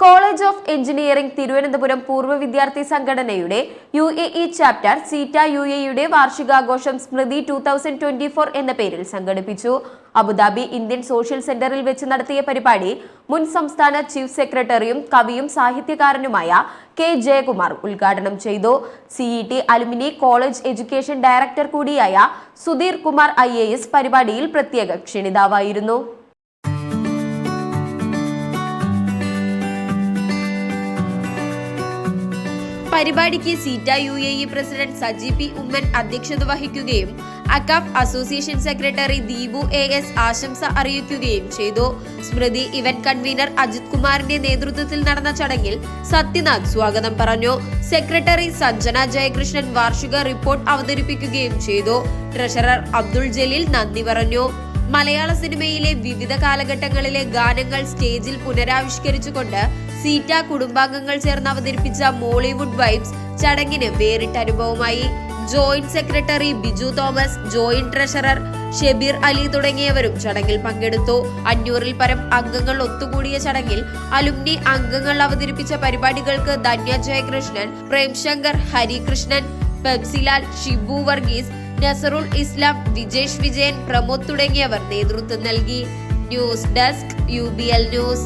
College of engineering Thiruvananthapuram പൂർവ വിദ്യാർത്ഥി സംഘടനയുടെ U A E chapter CETAA U എയുടെ വാർഷികാഘോഷം Smriti two thousand twenty four എന്ന പേരിൽ സംഘടിപ്പിച്ചു. അബുദാബി ഇന്ത്യൻ സോഷ്യൽ സെന്ററിൽ വെച്ച് നടത്തിയ പരിപാടി മുൻ സംസ്ഥാന ചീഫ് സെക്രട്ടറിയും കവിയും സാഹിത്യകാരനുമായ കെ ജയകുമാർ ഉദ്ഘാടനം ചെയ്തു. CE alumni college education director കൂടിയായ സുധീർ കുമാർ ഐ പരിപാടിയിൽ പ്രത്യേക ക്ഷണിതാവായിരുന്നു. പരിപാടിക്ക് CETAA U A E president Saji P Oommen അധ്യക്ഷത വഹിക്കുകയും AKCAF association secretary Deepu A S ആശംസ അറിയിക്കുകയും ചെയ്തു. സ്മൃതി ഇവന്റ് കൺവീനർ അജിത് കുമാറിന്റെ നേതൃത്വത്തിൽ നടന്ന ചടങ്ങിൽ സത്യനാഥ് സ്വാഗതം പറഞ്ഞു. സെക്രട്ടറി സഞ്ജന ജയകൃഷ്ണൻ വാർഷിക റിപ്പോർട്ട് അവതരിപ്പിക്കുകയും ചെയ്തു. ട്രഷറർ അബ്ദുൾ ജലീൽ നന്ദി പറഞ്ഞു. മലയാള സിനിമയിലെ വിവിധ കാലഘട്ടങ്ങളിലെ ഗാനങ്ങൾ സ്റ്റേജിൽ പുനരാവിഷ്കരിച്ചുകൊണ്ട് സീറ്റ കുടുംബാംഗങ്ങൾ ചേർന്ന് അവതരിപ്പിച്ച മോളിവുഡ് വൈബ്സ് ചടങ്ങിന് വേറിട്ട അനുഭവമായി. Joint secretary Biju Thomas joint treasurer Shebeer Ali തുടങ്ങിയവരും ചടങ്ങിൽ പങ്കെടുത്തു. അഞ്ഞൂറിൽ പരം അംഗങ്ങൾ ഒത്തുകൂടിയ ചടങ്ങിൽ അലുമിനി അംഗങ്ങൾ അവതരിപ്പിച്ച പരിപാടികൾക്ക് ധന്യ ജയകൃഷ്ണൻ പ്രേംശങ്കർ ഹരികൃഷ്ണൻ പെപ്സിലാൽ ഷിബു വർഗീസ് നസറുൽ ഇസ്ലാം വിജേഷ് വിജയൻ പ്രമോദ് തുടങ്ങിയവർ നേതൃത്വം നൽകി. News desk U news.